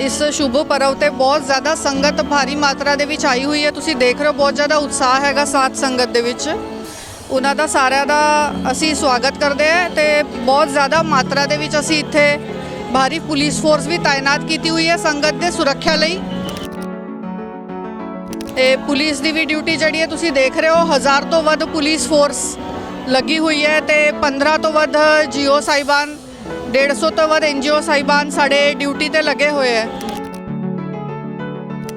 ਇਸ ਸ਼ੁਭ ਪਰਵ ਤੇ ਬਹੁਤ ਜ਼ਿਆਦਾ ਸੰਗਤ ਭਾਰੀ ਮਾਤਰਾ ਦੇ ਵਿੱਚ ਆਈ ਹੋਈ ਹੈ। ਤੁਸੀਂ ਦੇਖ ਰਹੇ ਹੋ, ਬਹੁਤ ਜ਼ਿਆਦਾ ਉਤਸ਼ਾਹ ਹੈਗਾ ਸਾਥ ਸੰਗਤ ਦੇ ਵਿੱਚ। ਉਹਨਾਂ ਦਾ ਸਾਰਿਆਂ ਦਾ ਅਸੀਂ ਸਵਾਗਤ ਕਰਦੇ ਹਾਂ ਤੇ ਬਹੁਤ ਜ਼ਿਆਦਾ ਮਾਤਰਾ ਦੇ ਵਿੱਚ ਅਸੀਂ ਇੱਥੇ ਭਾਰੀ ਪੁਲਿਸ ਫੋਰਸ ਵੀ ਤਾਇਨਾਤ ਕੀਤੀ ਹੋਈ ਹੈ ਸੰਗਤ ਦੇ ਸੁਰੱਖਿਆ ਲਈ। ਤੇ ਪੁਲਿਸ ਦੀ ਵੀ ਡਿਊਟੀ ਜਿਹੜੀ ਹੈ, ਤੁਸੀਂ ਦੇਖ ਰਹੇ ਹੋ, ਹਜ਼ਾਰ ਤੋਂ ਵੱਧ ਪੁਲਿਸ ਫੋਰਸ ਲੱਗੀ ਹੋਈ ਹੈ ਤੇ 15 ਤੋਂ ਵੱਧ ਜੀਓ ਸਾਹਿਬਾਨ 150 ਤੋਂ ਵੱਧ ਐਨਜੀਓ ਸਾਹਿਬਾਨ ਸਾਡੇ ਡਿਊਟੀ ਤੇ ਲੱਗੇ ਹੋਏ ਹੈ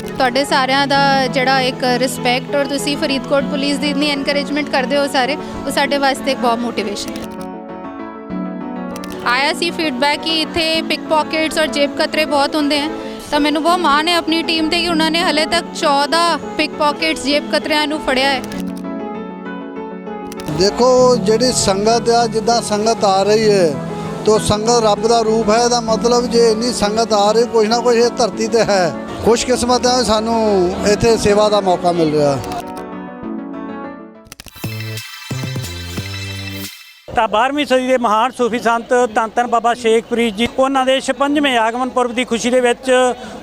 ਤੁਹਾਡੇ ਸਾਰਿਆਂ ਦਾ ਜਿਹੜਾ ਇੱਕ ਰਿਸਪੈਕਟ ਔਰ ਤੁਸੀਂ ਫਰੀਦਕੋਟ ਪੁਲਿਸ ਦੀ ਇਤਨੀ ਐਨਕਰੇਜਮੈਂਟ ਕਰਦੇ ਹੋ ਸਾਰੇ ਉਹ ਸਾਡੇ ਵਾਸਤੇ ਇੱਕ ਬਹੁਤ ਮੋਟੀਵੇਸ਼ਨ ਹੈ। ਆਇਆ ਸੀ ਫੀਡਬੈਕ ਕਿ ਇੱਥੇ ਪਿਕ ਪਾਕਟਸ ਔਰ ਜੇਬ ਕਤਰੇ ਬਹੁਤ ਹੁੰਦੇ ਹਨ ਤਾਂ ਮੈਨੂੰ ਬਹੁਤ ਮਾਣ ਹੈ ਆਪਣੀ ਟੀਮ ਤੇ ਕਿ ਉਹਨਾਂ ਨੇ ਹਲੇ ਤੱਕ 14 ਪਿਕ ਪਾਕਟਸ ਜੇਬ ਕਤਰਿਆਂ ਨੂੰ ਫੜਿਆ ਹੈ ਦੇਖੋ ਜਿਹੜੀ ਸੰਗਤ ਆ ਜਿੱਦਾਂ ਸੰਗਤ ਆ ਰਹੀ ਹੈ ਤੋ ਸੰਗਤ ਰੱਬ ਦਾ ਰੂਪ ਹੈ, ਇਹਦਾ ਮਤਲਬ ਜੇ ਇੰਨੀ ਸੰਗਤ ਆ ਰਹੀ ਕੁਝ ਨਾ ਕੁਝ ਇਹ ਧਰਤੀ ਤੇ ਹੈ। ਖੁਸ਼ਕਿਸਮਤ ਹੈ ਸਾਨੂੰ ਇੱਥੇ ਸੇਵਾ ਦਾ ਮੌਕਾ ਮਿਲ ਰਿਹਾ। ਤਾਂ 12ਵੀਂ ਸਦੀ ਦੇ ਮਹਾਨ ਸੂਫੀ ਸੰਤ ਧੰਨ ਬਾਬਾ ਸ਼ੇਖ ਫਰੀਦ ਜੀ, ਉਹਨਾਂ ਦੇ 56ਵੇਂ ਆਗਮਨ ਪੁਰਬ ਦੀ ਖੁਸ਼ੀ ਦੇ ਵਿੱਚ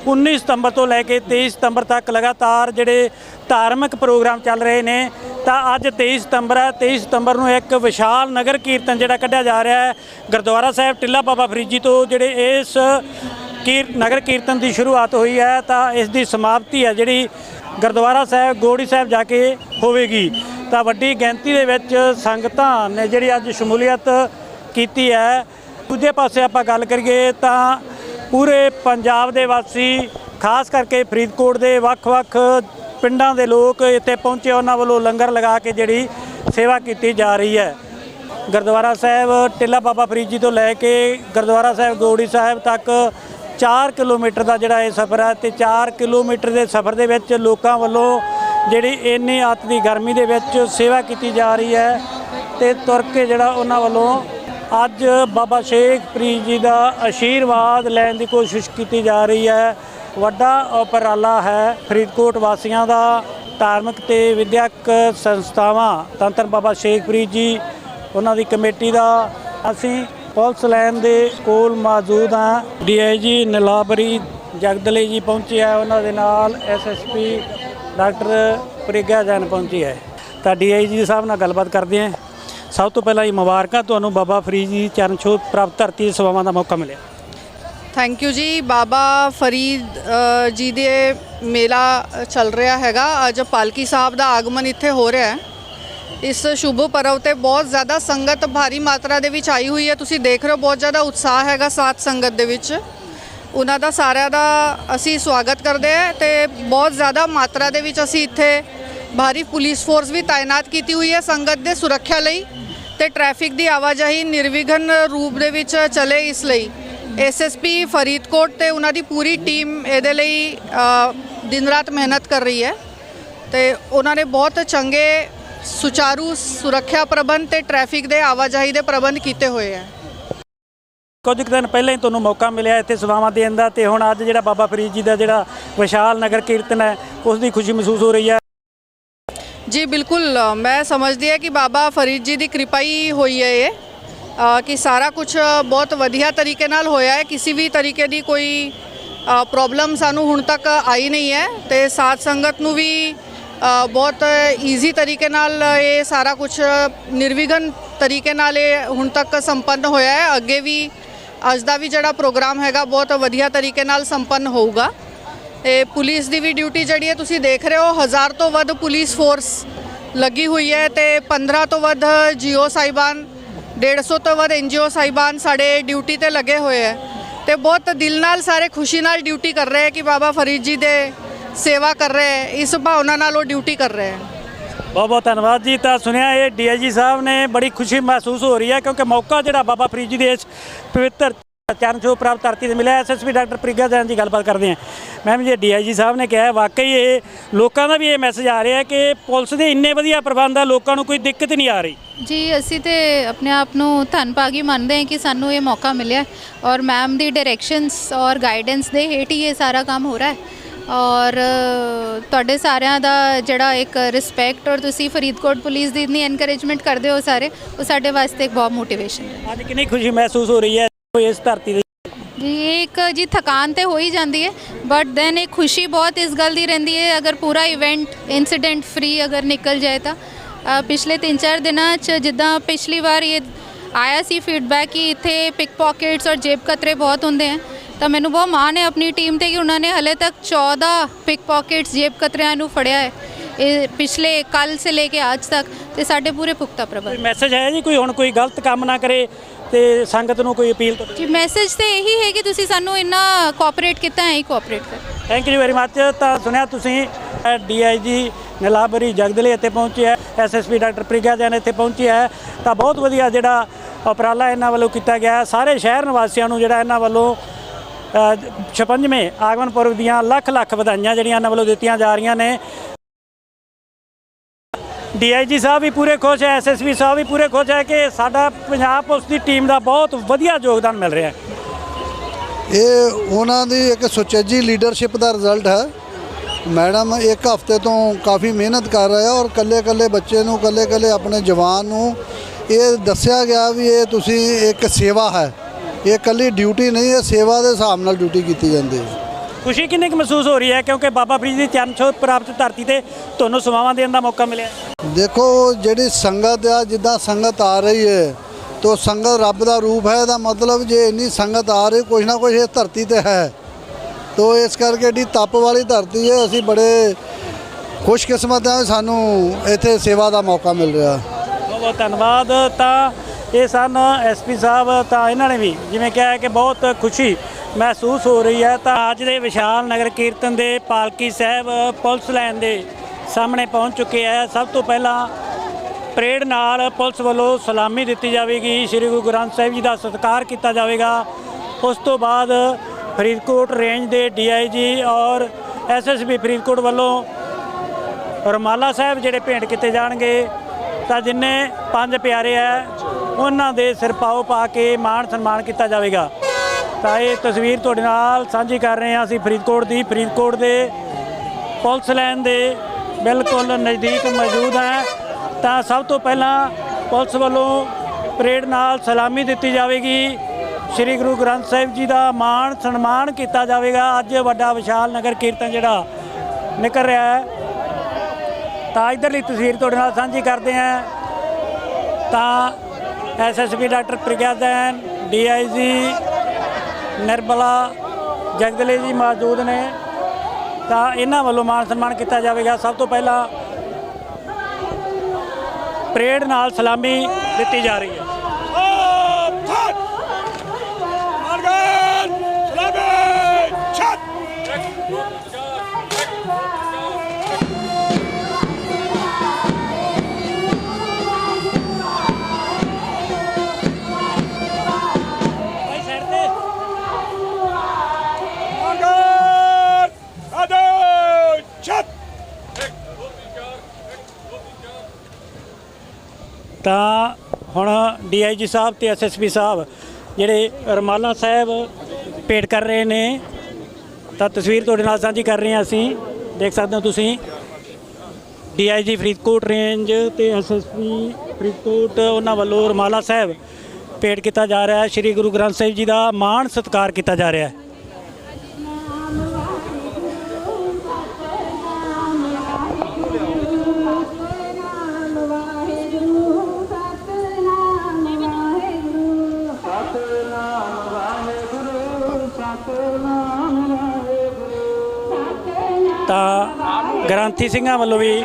19 ਸਤੰਬਰ ਤੋਂ ਲੈ ਕੇ 23 ਸਤੰਬਰ ਤੱਕ ਲਗਾਤਾਰ ਜਿਹੜੇ ਧਾਰਮਿਕ ਪ੍ਰੋਗਰਾਮ ਚੱਲ ਰਹੇ ਨੇ, ਤਾਂ ਅੱਜ 23 ਸਤੰਬਰ ਹੈ 23 ਸਤੰਬਰ ਨੂੰ ਇੱਕ ਵਿਸ਼ਾਲ ਨਗਰ ਕੀਰਤਨ ਜਿਹੜਾ ਕੱਢਿਆ ਜਾ ਰਿਹਾ ਹੈ, ਗੁਰਦੁਆਰਾ ਸਾਹਿਬ ਟਿੱਲਾ ਬਾਬਾ ਫਰੀਦ ਜੀ ਤੋਂ, ਜਿਹੜੇ ਇਸ ਕੀਰ, ਨਗਰ ਕੀਰਤਨ ਦੀ ਸ਼ੁਰੂਆਤ ਹੋਈ ਹੈ, ਤਾਂ ਇਸ ਦੀ ਸਮਾਪਤੀ ਹੈ ਜਿਹੜੀ ਗੁਰਦੁਆਰਾ ਸਾਹਿਬ, ਗੋੜੀ ਸਾਹਿਬ ਜਾ ਕੇ ਹੋਵੇਗੀ। ਤਾਂ ਵੱਡੀ ਗਿਣਤੀ ਦੇ ਵਿੱਚ ਸੰਗਤਾਂ ਨੇ ਜਿਹੜੀ ਅੱਜ ਸ਼ਮੂਲੀਅਤ ਕੀਤੀ ਹੈ। ਦੂਜੇ ਪਾਸੇ ਆਪਾਂ ਗੱਲ ਕਰੀਏ ਤਾਂ ਪੂਰੇ ਪੰਜਾਬ ਦੇ ਵਾਸੀ, ਖਾਸ ਕਰਕੇ ਫਰੀਦਕੋਟ ਦੇ ਵੱਖ-ਵੱਖ ਪਿੰਡਾਂ ਦੇ ਲੋਕ ਇੱਥੇ ਪਹੁੰਚੇ, ਉਹਨਾਂ ਵੱਲੋਂ ਲੰਗਰ ਲਗਾ ਕੇ ਜਿਹੜੀ ਸੇਵਾ ਕੀਤੀ ਜਾ ਰਹੀ ਹੈ। ਗੁਰਦੁਆਰਾ ਸਾਹਿਬ, ਟਿੱਲਾ ਬਾਬਾ ਫਰੀਦ ਜੀ ਤੋਂ ਲੈ ਕੇ ਗੁਰਦੁਆਰਾ ਸਾਹਿਬ, ਗੋੜੀ ਸਾਹਿਬ ਤੱਕ 4 ਕਿਲੋਮੀਟਰ ਦਾ ਜਿਹੜਾ ਇਹ ਸਫ਼ਰ ਹੈ ਤੇ 4 ਕਿਲੋਮੀਟਰ ਦੇ ਸਫ਼ਰ ਦੇ ਵਿੱਚ ਲੋਕਾਂ ਵੱਲੋਂ ਜਿਹੜੀ ਇੰਨੀ ਅੱਤ ਦੀ ਗਰਮੀ ਦੇ ਵਿੱਚ ਸੇਵਾ ਕੀਤੀ ਜਾ ਰਹੀ ਹੈ ਤੇ ਤੁਰ ਕੇ ਜਿਹੜਾ ਉਹਨਾਂ ਵੱਲੋਂ ਅੱਜ ਬਾਬਾ ਸ਼ੇਖ ਪ੍ਰੀਤ ਜੀ ਦਾ ਆਸ਼ੀਰਵਾਦ ਲੈਣ ਦੀ ਕੋਸ਼ਿਸ਼ ਕੀਤੀ ਜਾ ਰਹੀ ਹੈ। ਵੱਡਾ ਉਪਰਾਲਾ ਹੈ ਫਰੀਦਕੋਟ ਵਾਸੀਆਂ ਦਾ ਧਾਰਮਿਕ ਤੇ ਵਿਦਿਅਕ ਸੰਸਥਾਵਾਂ। ਤੰਤਰ ਬਾਬਾ ਸ਼ੇਖ ਫਰੀਦ ਜੀ, ਉਹਨਾਂ ਦੀ ਕਮੇਟੀ ਦਾ। ਅਸੀਂ ਪੁਲਿਸ ਲਾਈਨ ਦੇ ਕੋਲ ਮੌਜੂਦ ਹਾਂ। ਡੀਆਈਜੀ ਨਿਲਾਬਰੀ ਜਗਦਲੇ ਜੀ ਪਹੁੰਚੇ ਆ ਉਹਨਾਂ ਦੇ ਨਾਲ ਐਸਐਸਪੀ ਡਾਕਟਰ ਪ੍ਰਿਗਿਆ ਜੈਨ ਪਹੁੰਚੀ ਹੈ। ਤਾਂ ਡੀਆਈਜੀ ਸਾਹਿਬ ਨਾਲ ਗੱਲਬਾਤ ਕਰਦੇ ਹਾਂ। ਸਭ ਤੋਂ ਪਹਿਲਾਂ ਇਹ ਮੁਬਾਰਕਾਂ ਤੁਹਾਨੂੰ ਬਾਬਾ ਫਰੀਦ ਜੀ ਚਰਨ ਛੋਹ ਪ੍ਰਾਪਤ ਧਰਤੀ ਸੇਵਾਵਾਂ ਦਾ ਮੌਕਾ ਮਿਲਿਆ। ਥੈਂਕ ਯੂ ਜੀ। ਬਾਬਾ ਫਰੀਦ ਜੀ ਦੇ ਮੇਲਾ ਚੱਲ ਰਿਹਾ ਹੈਗਾ। ਅੱਜ ਪਾਲਕੀ ਸਾਹਿਬ ਦਾ ਆਗਮਨ ਇੱਥੇ ਹੋ ਰਿਹਾ ਹੈ। ਇਸ ਸ਼ੁਭ ਪਰਵ ਤੇ ਬਹੁਤ ਜ਼ਿਆਦਾ ਸੰਗਤ ਭਾਰੀ ਮਾਤਰਾ ਦੇ ਵਿੱਚ ਆਈ ਹੋਈ ਹੈ। ਤੁਸੀਂ ਦੇਖ ਰਹੇ ਹੋ, ਬਹੁਤ ਜ਼ਿਆਦਾ ਉਤਸ਼ਾਹ ਹੈਗਾ ਸਾਥ ਸੰਗਤ ਦੇ ਵਿੱਚ। ਉਹਨਾਂ ਦਾ ਸਾਰਿਆਂ ਦਾ ਅਸੀਂ ਸਵਾਗਤ ਕਰਦੇ ਹਾਂ ਤੇ ਬਹੁਤ ਜ਼ਿਆਦਾ ਮਾਤਰਾ ਦੇ ਵਿੱਚ ਅਸੀਂ ਇੱਥੇ ਭਾਰੀ ਪੁਲਿਸ ਫੋਰਸ ਵੀ ਤਾਇਨਾਤ ਕੀਤੀ ਹੋਈ ਹੈ ਸੰਗਤ ਦੇ ਸੁਰੱਖਿਆ ਲਈ ਤੇ ਟ੍ਰੈਫਿਕ ਦੀ ਆਵਾਜਾਈ ਨਿਰਵਿਘਨ ਰੂਪ ਦੇ ਵਿੱਚ ਚਲੇ ਇਸ ਲਈ। ਐਸਐਸਪੀ ਫਰੀਦਕੋਟ ਤੇ ਉਹਨਾਂ ਦੀ ਪੂਰੀ ਟੀਮ ਇਹਦੇ ਲਈ ਦਿਨ ਰਾਤ ਮਿਹਨਤ ਕਰ ਰਹੀ ਹੈ ਤੇ ਉਹਨਾਂ ਨੇ ਬਹੁਤ ਚੰਗੇ ਸੁਚਾਰੂ ਸੁਰੱਖਿਆ ਪ੍ਰਬੰਧ ਤੇ ਟ੍ਰੈਫਿਕ ਦੇ ਆਵਾਜਾਈ ਦੇ ਪ੍ਰਬੰਧ ਕੀਤੇ ਹੋਏ ਹੈ। ਕੁਝ ਕੁ ਦਿਨ ਪਹਿਲਾਂ ਹੀ ਤੁਹਾਨੂੰ ਮੌਕਾ ਮਿਲਿਆ ਇੱਥੇ ਸੇਵਾਵਾਂ ਦੇਣ ਦਾ ਤੇ ਹੁਣ ਅੱਜ ਜਿਹੜਾ ਬਾਬਾ ਫਰੀਦ ਜੀ ਦਾ ਜਿਹੜਾ ਵਿਸ਼ਾਲ ਨਗਰ ਕੀਰਤਨ ਹੈ, ਉਸ ਦੀ ਖੁਸ਼ੀ ਮਹਿਸੂਸ ਹੋ ਰਹੀ ਹੈ। ਜੀ, ਬਿਲਕੁਲ ਮੈਂ ਸਮਝਦੀ ਹਾਂ ਕਿ ਬਾਬਾ ਫਰੀਦ ਜੀ ਦੀ ਕਿਰਪਾ ਹੀ ਹੋਈ ਹੈ ਇਹ ਕਿ ਸਾਰਾ ਕੁਝ ਬਹੁਤ ਵਧੀਆ ਤਰੀਕੇ ਨਾਲ ਹੋਇਆ ਹੈ। ਕਿਸੇ ਵੀ ਤਰੀਕੇ ਦੀ ਕੋਈ ਪ੍ਰੋਬਲਮ ਸਾਨੂੰ ਹੁਣ ਤੱਕ ਆਈ ਨਹੀਂ ਹੈ ਤੇ ਸਾਧ ਸੰਗਤ ਨੂੰ ਵੀ ਬਹੁਤ ਈਜ਼ੀ ਤਰੀਕੇ ਨਾਲ ਇਹ ਸਾਰਾ ਕੁਝ ਨਿਰਵਿਘਨ ਤਰੀਕੇ ਨਾਲ ਇਹ ਹੁਣ ਤੱਕ ਸੰਪੰਨ ਹੋਇਆ ਹੈ। ਅੱਗੇ ਵੀ ਅੱਜ ਦਾ ਵੀ ਜਿਹੜਾ ਪ੍ਰੋਗਰਾਮ ਹੈਗਾ, ਬਹੁਤ ਵਧੀਆ ਤਰੀਕੇ ਨਾਲ ਸੰਪੰਨ ਹੋਊਗਾ। ਇਹ ਪੁਲਿਸ ਦੀ ਵੀ ਡਿਊਟੀ ਜਿਹੜੀ ਹੈ, ਤੁਸੀਂ ਦੇਖ ਰਹੇ ਹੋ, ਹਜ਼ਾਰ ਤੋਂ ਵੱਧ ਪੁਲਿਸ ਫੋਰਸ ਲੱਗੀ ਹੋਈ ਹੈ ਤੇ 15 ਤੋਂ ਵੱਧ ਜੀਓ ਸਾਹਿਬਾਨ 150 ਤੋਂ ਵੱਧ ਐਨਜੀਓ ਸਾਹਿਬਾਨ ਸਾਡੇ ਡਿਊਟੀ ਤੇ ਲੱਗੇ ਹੋਏ ਹੈ। ਤੇ ਬਹੁਤ ਦਿਲ ਨਾਲ, ਸਾਰੇ ਖੁਸ਼ੀ ਨਾਲ ਡਿਊਟੀ ਕਰ ਰਹੇ ਹੈ ਕਿ ਬਾਬਾ ਫਰੀਦ ਜੀ ਦੇ ਸੇਵਾ ਕਰ ਰਹੇ ਹੈ, ਇਸ ਭਾਵਨਾ ਨਾਲ ਉਹ ਡਿਊਟੀ ਕਰ ਰਹੇ ਹੈ। ਬਹੁਤ ਬਹੁਤ ਧੰਨਵਾਦ ਜੀ। ਤਾਂ ਸੁਣਿਆ ਇਹ ਡੀਆਈਜੀ ਸਾਹਿਬ ਨੇ ਬੜੀ ਖੁਸ਼ੀ ਮਹਿਸੂਸ ਹੋ ਰਹੀ ਹੈ ਕਿਉਂਕਿ ਮੌਕਾ ਜਿਹੜਾ ਬਾਬਾ ਫਰੀਦ ਜੀ ਦੇ ਇਸ ਪਵਿੱਤਰ ਚਰਨ ਛੋਹ ਪ੍ਰਾਪਤ ਧਰਤੀ ਤੇ ਮਿਲਿਆ। ਐਸਐਸਪੀ ਡਾਕਟਰ ਪ੍ਰਿਗਾ ਜੈਨ ਜੀ ਗੱਲਬਾਤ ਕਰਦੇ ਹਾਂ। ਮੈਮ ਜੀ ਡੀਆਈਜੀ ਸਾਹਿਬ ਨੇ ਕਿਹਾ ਵਾਕਈ ਇਹ ਲੋਕਾਂ ਦਾ ਵੀ ਇਹ ਮੈਸੇਜ ਆ ਰਿਹਾ ਕਿ ਪੁਲਿਸ ਦੇ ਇੰਨੇ ਵਧੀਆ ਪ੍ਰਬੰਧ ਆ, ਲੋਕਾਂ ਨੂੰ ਕੋਈ ਦਿੱਕਤ ਨਹੀਂ ਆ ਰਹੀ। ਜੀ, ਅਸੀਂ ਤੇ ਆਪਣੇ ਆਪ ਨੂੰ ਧੰਨਭਾਗੀ ਮੰਨਦੇ ਹਾਂ ਕਿ ਸਾਨੂੰ ਇਹ ਮੌਕਾ ਮਿਲਿਆ ਔਰ ਮੈਮ ਦੀ ਡਾਇਰੈਕਸ਼ਨਸ ਔਰ ਗਾਈਡੈਂਸ ਦੇ ਹੇਠ ਹੀ ਇਹ ਸਾਰਾ ਕੰਮ ਹੋ ਰਿਹਾ ਹੈ। ਔਰ ਤੁਹਾਡੇ ਸਾਰਿਆਂ ਦਾ ਜਿਹੜਾ ਇੱਕ ਰਿਸਪੈਕਟ ਔਰ ਤੁਸੀਂ ਫਰੀਦਕੋਟ ਪੁਲਿਸ ਦੀ ਇਤਨੀ ਐਨਕਰੇਜਮੈਂਟ ਕਰਦੇ ਹੋ ਸਾਰੇ ਉਹ ਸਾਡੇ ਵਾਸਤੇ ਇੱਕ ਬਹੁਤ ਮੋਟੀਵੇਸ਼ਨ ਹੈ। ਅੱਜ ਕਿੰਨੀ ਖੁਸ਼ੀ ਮਹਿਸੂਸ ਹੋ ਰਹੀ ਹੈ ਇਸ ਧਰਤੀ ਦੇ ਜੀ ਇੱਕ ਜੀ ਥਕਾਨ ਤੇ ਹੋ ਹੀ ਜਾਂਦੀ ਹੈ ਬਟ ਦੈਨ ਇੱਕ ਖੁਸ਼ੀ ਬਹੁਤ ਇਸ ਗੱਲ ਦੀ ਰਹਿੰਦੀ ਹੈ ਅਗਰ ਪੂਰਾ ਇਵੈਂਟ ਇਨਸੀਡੈਂਟ ਫ੍ਰੀ ਅਗਰ ਨਿਕਲ ਜਾਏ ਤਾਂ ਪਿਛਲੇ 3-4 ਦਿਨਾਂ ਚ ਜਿੱਦਾਂ ਪਿਛਲੀ ਵਾਰ ਇਹ ਆਇਆ ਸੀ ਫੀਡਬੈਕ ਕਿ ਇੱਥੇ ਪਿਕ ਪਾਕਟਸ ਔਰ ਜੇਬ ਕਤਰੇ ਬਹੁਤ ਹੁੰਦੇ ਹਨ ਤਾਂ ਮੈਨੂੰ ਬਹੁਤ ਮਾਣ ਹੈ ਆਪਣੀ ਟੀਮ ਤੇ ਕਿ ਉਹਨਾਂ ਨੇ ਹਲੇ ਤੱਕ 14 ਪਿਕ ਪਾਕਟਸ ਜੇਬ ਕਤਰਿਆਂ ਨੂੰ ਫੜਿਆ ਹੈ। ਇਹ ਪਿਛਲੇ ਕੱਲ ਸੇ ਲੈ ਕੇ ਅੱਜ ਤੱਕ ਤੇ ਸਾਡੇ ਪੂਰੇ ਪੁਖਤਾ ਪ੍ਰਬੰਧ। ਕੋਈ ਮੈਸੇਜ ਹੈ ਜੀ? ਕੋਈ ਹੁਣ ਕੋਈ ਗਲਤ ਕੰਮ ਨਾ ਕਰੇ ਤੇ ਸੰਗਤ ਨੂੰ ਕੋਈ ਅਪੀਲ ਜੀ ਮੈਸੇਜ ਤੇ ਇਹੀ ਹੈ ਕਿ ਤੁਸੀਂ ਸਾਨੂੰ ਇੰਨਾ ਕੋਆਪਰੇਟ ਕੀਤਾ ਹੈ ਹੀ ਕੋਆਪਰੇਟ ਕਰ। ਥੈਂਕ ਯੂ ਵੈਰੀ ਮੱਚ ਤਾਂ ਸੁਣਿਆ ਤੁਸੀਂ ਡੀਆਈਜੀ ਨਿਲਾਬਰੀ ਜਗਦਲੇ ਇੱਥੇ ਪਹੁੰਚੇ ਹੈ ਐਸਐਸਪੀ ਡਾਕਟਰ ਪ੍ਰਿਗਾ ਜੈਨ ਇੱਥੇ ਪਹੁੰਚੇ ਹੈ। ਤਾਂ ਬਹੁਤ ਵਧੀਆ ਜਿਹੜਾ ਉਪਰਾਲਾ ਇਹਨਾਂ ਵੱਲੋਂ ਕੀਤਾ ਗਿਆ। ਸਾਰੇ ਸ਼ਹਿਰ ਨਿਵਾਸੀਆਂ ਨੂੰ ਜਿਹੜਾ ਇਹਨਾਂ ਵੱਲੋਂ 56ਵੇਂ ਆਗਮਨ ਪੁਰਬ ਦੀਆਂ ਲੱਖ ਲੱਖ ਵਧਾਈਆਂ ਜਿਹੜੀਆਂ ਇਹਨਾਂ ਵੱਲੋਂ ਦਿੱਤੀਆਂ ਜਾ ਰਹੀਆਂ ਨੇ। ਡੀਆਈਜੀ ਸਾਹਿਬ ਵੀ ਪੂਰੇ ਖੁਸ਼ ਹੈ ਐਸਐਸਪੀ ਸਾਹਿਬ ਵੀ ਪੂਰੇ ਖੁਸ਼ ਹੈ ਕਿ ਸਾਡਾ ਪੰਜਾਬ ਪੁਲਿਸ ਦੀ ਟੀਮ ਦਾ ਬਹੁਤ ਵਧੀਆ ਯੋਗਦਾਨ ਮਿਲ ਰਿਹਾ ਹੈ। ਇਹ ਉਹਨਾਂ ਦੀ ਇੱਕ ਸੁਚੱਜੀ ਲੀਡਰਸ਼ਿਪ ਦਾ ਰਿਜ਼ਲਟ ਹੈ। ਮੈਡਮ, ਇੱਕ ਹਫ਼ਤੇ ਤੋਂ ਕਾਫੀ ਮਿਹਨਤ ਕਰ ਰਹੇ ਆ ਔਰ ਕੱਲੇ ਕੱਲੇ ਬੱਚੇ ਨੂੰ ਕੱਲੇ ਕੱਲੇ ਆਪਣੇ ਜਵਾਨ ਨੂੰ ਇਹ ਦੱਸਿਆ ਗਿਆ ਵੀ ਇਹ ਤੁਸੀਂ ਇੱਕ ਸੇਵਾ ਹੈ। ਇਹ ਕੱਲੀ ਡਿਊਟੀ ਨਹੀਂ ਹੈ ਸੇਵਾ ਦੇ ਹਿਸਾਬ ਨਾਲ ਡਿਊਟੀ ਕੀਤੀ ਜਾਂਦੀ ਹੈ। ਖੁਸ਼ੀ ਕਿੰਨੀ ਕੁ ਮਹਿਸੂਸ ਹੋ ਰਹੀ ਹੈ? ਕਿਉਂਕਿ ਬਾਬਾ ਫਰੀਦ ਦੀ ਚਰਨ ਛੋਹ ਪ੍ਰਾਪਤ ਧਰਤੀ ਤੇ ਤੁਹਾਨੂੰ ਸੇਵਾਵਾਂ ਦੇਣ ਦਾ ਮੌਕਾ ਮਿਲਿਆ। ਦੇਖੋ ਜਿਹੜੀ ਸੰਗਤ ਆ ਜਿੱਦਾਂ ਸੰਗਤ ਆ ਰਹੀ ਹੈ ਤੋ ਸੰਗਤ ਰੱਬ ਦਾ ਰੂਪ ਹੈ ਇਹਦਾ ਮਤਲਬ ਜੇ ਇੰਨੀ ਸੰਗਤ ਆ ਰਹੀ ਕੁਝ ਨਾ ਕੁਝ ਇਸ ਧਰਤੀ ਤੇ ਹੈ। ਤੋ ਇਸ ਕਰਕੇ ਏਡੀ ਤਪ ਵਾਲੀ ਧਰਤੀ ਹੈ ਅਸੀਂ ਬੜੇ ਖੁਸ਼ਕਿਸਮਤ ਹਾਂ ਸਾਨੂੰ ਇੱਥੇ ਸੇਵਾ ਦਾ ਮੌਕਾ ਮਿਲ ਰਿਹਾ। ਬਹੁਤ ਬਹੁਤ ਧੰਨਵਾਦ। ਤਾਂ ਇਹ ਸਨ ਐਸਪੀ ਸਾਹਿਬ, ਤਾਂ ਇਹਨਾਂ ਨੇ ਵੀ ਜਿਵੇਂ ਕਿਹਾ ਕਿ ਬਹੁਤ ਖੁਸ਼ੀ ਮਹਿਸੂਸ ਹੋ ਰਹੀ ਹੈ, ਤਾਂ ਅੱਜ ਦੇ ਵਿਸ਼ਾਲ ਨਗਰ ਕੀਰਤਨ ਦੇ ਪਾਲਕੀ ਸਾਹਿਬ ਪੁਲਿਸ ਲਾਈਨ ਦੇ ਸਾਹਮਣੇ ਪਹੁੰਚ ਚੁੱਕੇ ਹੈ। ਸਭ ਤੋਂ ਪਹਿਲਾਂ ਪਰੇਡ ਨਾਲ ਪੁਲਿਸ ਵੱਲੋਂ ਸਲਾਮੀ ਦਿੱਤੀ ਜਾਵੇਗੀ। ਸ੍ਰੀ ਗੁਰੂ ਗ੍ਰੰਥ ਸਾਹਿਬ ਜੀ ਦਾ ਸਤਿਕਾਰ ਕੀਤਾ ਜਾਵੇਗਾ। ਉਸ ਤੋਂ ਬਾਅਦ ਫਰੀਦਕੋਟ ਰੇਂਜ ਦੇ ਡੀਆਈਜੀ ਔਰ ਐਸਐਸਬੀ ਫਰੀਦਕੋਟ ਵੱਲੋਂ ਰਮਾਲਾ ਸਾਹਿਬ ਜਿਹੜੇ ਭੇਂਟ ਕੀਤੇ ਜਾਣਗੇ, ਤਾਂ ਜਿੰਨੇ ਪੰਜ ਪਿਆਰੇ ਆ ਉਹਨਾਂ ਦੇ ਸਿਰ ਪਾਓ ਪਾ ਕੇ ਮਾਣ ਸਨਮਾਨ ਕੀਤਾ ਜਾਵੇਗਾ। ਤਾਂ ਇਹ ਤਸਵੀਰ ਤੁਹਾਡੇ ਨਾਲ ਸਾਂਝੀ ਕਰ ਰਹੇ ਹਾਂ ਅਸੀਂ ਫਰੀਦਕੋਟ ਦੀ। ਫਰੀਦਕੋਟ ਦੇ ਪੁਲਿਸ ਲਾਈਨ ਦੇ ਬਿਲਕੁਲ ਨਜ਼ਦੀਕ ਮੌਜੂਦ ਹੈ। ਤਾਂ ਸਭ ਤੋਂ ਪਹਿਲਾਂ ਪੁਲਿਸ ਵੱਲੋਂ ਪਰੇਡ ਨਾਲ ਸਲਾਮੀ ਦਿੱਤੀ ਜਾਵੇਗੀ। ਸ੍ਰੀ ਗੁਰੂ ਗ੍ਰੰਥ ਸਾਹਿਬ ਜੀ ਦਾ ਮਾਣ ਸਨਮਾਨ ਕੀਤਾ ਜਾਵੇਗਾ। ਅੱਜ ਵੱਡਾ ਵਿਸ਼ਾਲ ਨਗਰ ਕੀਰਤਨ ਜਿਹੜਾ ਨਿਕਲ ਰਿਹਾ ਹੈ। ਤਾਂ ਇਧਰਲੀ ਤਸਵੀਰ ਤੁਹਾਡੇ ਨਾਲ ਸਾਂਝੀ ਕਰਦੇ ਹਾਂ। ਤਾਂ SSP doctor Pragya Jain DIG Nirmala Jagdale ji ਮੌਜੂਦ ਨੇ। ਤਾਂ ਇਹਨਾਂ ਵੱਲੋਂ ਮਾਨ ਸਨਮਾਨ ਕੀਤਾ ਜਾਵੇਗਾ। ਸਭ ਤੋਂ ਪਹਿਲਾਂ ਪਰੇਡ ਨਾਲ ਸਲਾਮੀ ਦਿੱਤੀ ਜਾ ਰਹੀ ਹੈ। ਤਾਂ ਹੁਣ ਡੀਆਈਜੀ ਸਾਹਿਬ ਤੇ ਐਸਐਸਪੀ ਸਾਹਿਬ ਜਿਹੜੇ ਰਮਾਲਾ ਸਾਹਿਬ ਭੇਟ ਕਰ ਰਹੇ ਨੇ, ਤਾਂ ਤਸਵੀਰ ਤੁਹਾਡੇ ਨਾਲ ਸਾਂਝੀ ਕਰ ਰਹੇ ਹਾਂ ਅਸੀਂ। ਦੇਖ ਸਕਦੇ ਹੋ ਤੁਸੀਂ, ਡੀਆਈਜੀ ਫਰੀਦਕੋਟ ਰੇਂਜ ਤੇ ਐਸਐਸਪੀ ਫਰੀਦਕੋਟ, ਉਹਨਾਂ ਵੱਲੋਂ ਰਮਾਲਾ ਸਾਹਿਬ ਭੇਟ ਕੀਤਾ ਜਾ ਰਿਹਾ ਹੈ। ਸ੍ਰੀ ਗੁਰੂ ਗ੍ਰੰਥ ਸਾਹਿਬ ਜੀ ਦਾ ਮਾਣ ਸਤਿਕਾਰ ਕੀਤਾ ਜਾ ਰਿਹਾ ਹੈ। ਤਾਂ ਗ੍ਰੰਥੀ ਸਿੰਘਾਂ ਵੱਲੋਂ ਵੀ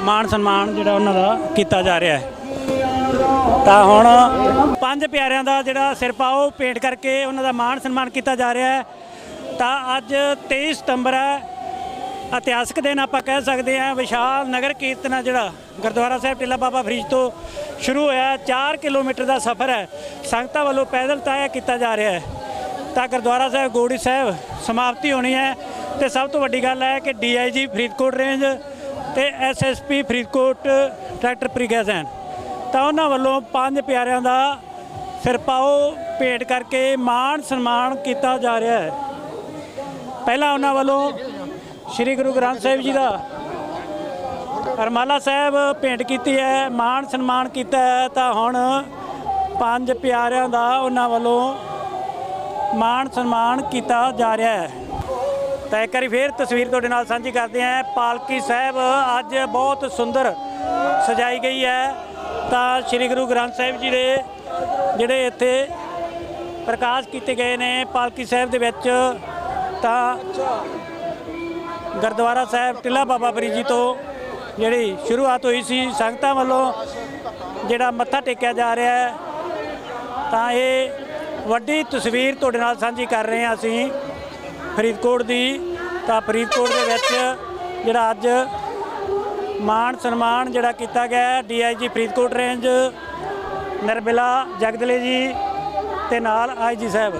ਮਾਣ ਸਨਮਾਨ ਜਿਹੜਾ ਉਹਨਾਂ ਦਾ ਕੀਤਾ ਜਾ ਰਿਹਾ ਹੈ। ਤਾਂ ਹੁਣ ਪੰਜ ਪਿਆਰਿਆਂ ਦਾ ਜਿਹੜਾ ਸਿਰਪਾਓ ਭੇਂਟ ਕਰਕੇ ਉਹਨਾਂ ਦਾ ਮਾਣ ਸਨਮਾਨ ਕੀਤਾ ਜਾ ਰਿਹਾ ਹੈ। ਤਾਂ ਅੱਜ 23 ਸਤੰਬਰ ਹੈ। ਇਤਿਹਾਸਕ ਦਿਨ ਆਪਾਂ ਕਹਿ ਸਕਦੇ ਹਾਂ, ਵਿਸ਼ਾਲ ਨਗਰ ਕੀਰਤਨ ਹੈ ਜਿਹੜਾ। ਗੁਰਦੁਆਰਾ ਸਾਹਿਬ ਟਿੱਲਾ ਬਾਬਾ ਫਰੀਦ ਤੋਂ ਸ਼ੁਰੂ ਹੋਇਆ 4 ਕਿਲੋਮੀਟਰ ਦਾ ਸਫ਼ਰ ਹੈ। ਸੰਗਤਾਂ ਵੱਲੋਂ ਪੈਦਲ ਤੈਅ ਕੀਤਾ ਜਾ ਰਿਹਾ ਹੈ। ਤਾਂ ਗੁਰਦੁਆਰਾ ਸਾਹਿਬ, ਗੋੜੀ ਸਾਹਿਬ ਸਮਾਪਤੀ ਹੋਣੀ ਹੈ। ਤੇ ਸਭ ਤੋਂ ਵੱਡੀ ਗੱਲ ਹੈ ਕਿ ਡੀਆਈਜੀ ਫਰੀਦਕੋਟ ਰੇਂਜ ਤੇ ਐਸਐਸਪੀ ਫਰੀਦਕੋਟ ਡਾਕਟਰ ਪ੍ਰਿਗਾ ਸੈਨ। ਤਾਂ ਉਹਨਾਂ ਵੱਲੋਂ ਪੰਜ ਪਿਆਰਿਆਂ ਦਾ ਸਿਰਪਾਓ ਭੇਟ ਕਰਕੇ ਮਾਣ ਸਨਮਾਨ ਕੀਤਾ ਜਾ ਰਿਹਾ ਹੈ। ਪਹਿਲਾਂ ਉਹਨਾਂ ਵੱਲੋਂ ਸ੍ਰੀ ਗੁਰੂ ਗ੍ਰੰਥ ਸਾਹਿਬ ਜੀ ਦਾ ਹਰਮਾਲਾ ਸਾਹਿਬ ਭੇਂਟ ਕੀਤੀ ਹੈ, ਮਾਣ ਸਨਮਾਨ ਕੀਤਾ ਹੈ, ਤਾਂ ਹੁਣ ਪੰਜ ਪਿਆਰਿਆਂ ਦਾ ਉਹਨਾਂ ਵੱਲੋਂ ਮਾਣ ਸਨਮਾਨ ਕੀਤਾ ਜਾ ਰਿਹਾ ਹੈ। ਤਾਂ ਇੱਕ ਵਾਰੀ ਫੇਰ ਤਸਵੀਰ ਤੁਹਾਡੇ ਨਾਲ ਸਾਂਝੀ ਕਰਦੇ ਹਾਂ। ਪਾਲਕੀ ਸਾਹਿਬ ਅੱਜ ਬਹੁਤ ਸੁੰਦਰ ਸਜਾਈ ਗਈ ਹੈ। ਤਾਂ ਸ੍ਰੀ ਗੁਰੂ ਗ੍ਰੰਥ ਸਾਹਿਬ ਜੀ ਦੇ ਜਿਹੜੇ ਇੱਥੇ ਪ੍ਰਕਾਸ਼ ਕੀਤੇ ਗਏ ਨੇ ਪਾਲਕੀ ਸਾਹਿਬ ਦੇ ਵਿੱਚ, ਤਾਂ ਗੁਰਦੁਆਰਾ ਸਾਹਿਬ ਟਿੱਲਾ ਬਾਬਾ ਫਰੀਦ ਜੀ ਤੋਂ ਜਿਹੜੀ ਸ਼ੁਰੂਆਤ ਹੋਈ ਸੀ, ਸੰਗਤਾਂ ਵੱਲੋਂ ਜਿਹੜਾ ਮੱਥਾ ਟੇਕਿਆ ਜਾ ਰਿਹਾ ਹੈ। ਤਾਂ ਇਹ ਵੱਡੀ ਤਸਵੀਰ ਤੁਹਾਡੇ ਨਾਲ ਸਾਂਝੀ ਕਰ ਰਹੇ ਹਾਂ ਅਸੀਂ। ਫਰੀਦਕੋਟ ਦੀ, ਤਾਂ ਫਰੀਦਕੋਟ ਦੇ ਵਿੱਚ ਜਿਹੜਾ ਅੱਜ ਮਾਣ ਸਨਮਾਨ ਜਿਹੜਾ ਕੀਤਾ ਗਿਆ ਡੀਆਈਜੀ ਫਰੀਦਕੋਟ ਰੇਂਜ ਨਰਬਿਲਾ ਜਗਦਲੇ ਜੀ ਤੇ ਨਾਲ ਆਈਜੀ ਸਾਹਿਬ।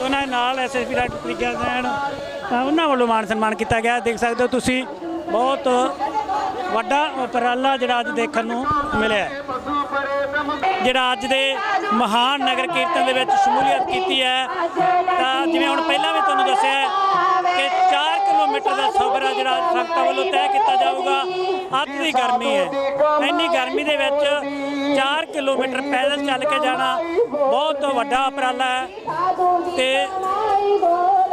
ਉਹਨਾਂ ਦੇ ਨਾਲ ਐਸਐਸਪੀ ਡਾਕਟਰ ਪ੍ਰਿਆ ਸੈਣ ਤਾਂ ਉਹਨਾਂ ਵੱਲੋਂ ਮਾਣ ਸਨਮਾਨ ਕੀਤਾ ਗਿਆ ਦੇਖ ਸਕਦੇ ਹੋ ਤੁਸੀਂ, ਬਹੁਤ ਵੱਡਾ ਉਪਰਾਲਾ ਜਿਹੜਾ ਅੱਜ ਦੇਖਣ ਨੂੰ ਮਿਲਿਆ ਜਿਹੜਾ ਅੱਜ ਦੇ ਮਹਾਨ ਨਗਰ ਕੀਰਤਨ ਦੇ ਵਿੱਚ ਸ਼ਮੂਲੀਅਤ ਕੀਤੀ ਹੈ। ਤਾਂ ਜਿਵੇਂ ਹੁਣ ਪਹਿਲਾਂ ਵੀ ਤੁਹਾਨੂੰ ਦੱਸਿਆ ਕਿ 4 ਕਿਲੋਮੀਟਰ ਦਾ ਸਫ਼ਰ ਹੈ ਜਿਹੜਾ ਸੰਗਤਾਂ ਵੱਲੋਂ ਤੈਅ ਕੀਤਾ ਜਾਊਗਾ। ਅੱਤ ਦੀ ਗਰਮੀ ਹੈ। ਇੰਨੀ ਗਰਮੀ ਦੇ ਵਿੱਚ 4 ਕਿਲੋਮੀਟਰ ਪੈਦਲ ਚੱਲ ਕੇ ਜਾਣਾ ਬਹੁਤ ਵੱਡਾ ਉਪਰਾਲਾ ਹੈ। ਤੇ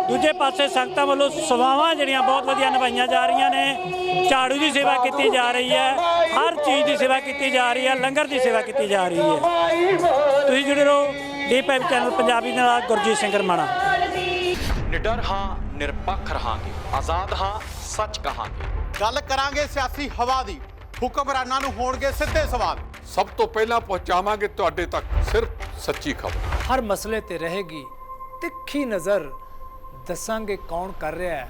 ਦੂਜੇ ਪਾਸੇ ਸੰਗਤਾਂ ਵੱਲੋਂ ਸੇਵਾਵਾਂ ਜਿਹੜੀਆਂ ਬਹੁਤ ਵਧੀਆ ਨਿਭਾਈਆਂ ਜਾ ਰਹੀਆਂ ਨੇ। ਝਾੜੂ ਦੀ ਸੇਵਾ ਕੀਤੀ ਜਾ ਰਹੀ ਹੈ। ਹਰ ਚੀਜ਼ ਦੀ ਸੇਵਾ ਕੀਤੀ ਜਾ ਰਹੀ ਹੈ ਲੰਗਰ ਦੀ ਸੇਵਾ ਕੀਤੀ ਜਾ ਰਹੀ ਹੈ। ਤੁਸੀਂ ਜੁੜੇ ਰਹੋ ਡੀ ਪਾਈਪ ਚੈਨਲ ਪੰਜਾਬੀ ਦੇ ਨਾਲ ਗੁਰਜੀਤ ਸਿੰਘ ਰਮਾਣਾ। ਨਿਡਰ ਹਾਂ ਨਿਰਪੱਖ ਰਹਾਂਗੇ। ਆਜ਼ਾਦ ਹਾਂ ਸੱਚ ਕਹਾਂਗੇ। ਗੱਲ ਕਰਾਂਗੇ ਸਿਆਸੀ ਹਵਾ ਦੀ। ਹੁਕਮਰਾਨਾਂ ਨੂੰ ਹੋਣਗੇ ਸਿੱਧੇ ਸਵਾਲ। ਸਭ ਤੋਂ ਪਹਿਲਾਂ ਪਹੁੰਚਾਵਾਂਗੇ ਤੁਹਾਡੇ ਤੱਕ ਸਿਰਫ ਸੱਚੀ ਖਬਰ। ਹਰ ਮਸਲੇ ਤੇ ਰਹੇਗੀ ਤਿੱਖੀ ਨਜ਼ਰ। ਦੱਸਾਂਗੇ ਕੌਣ ਕਰ ਰਿਹਾ ਹੈ।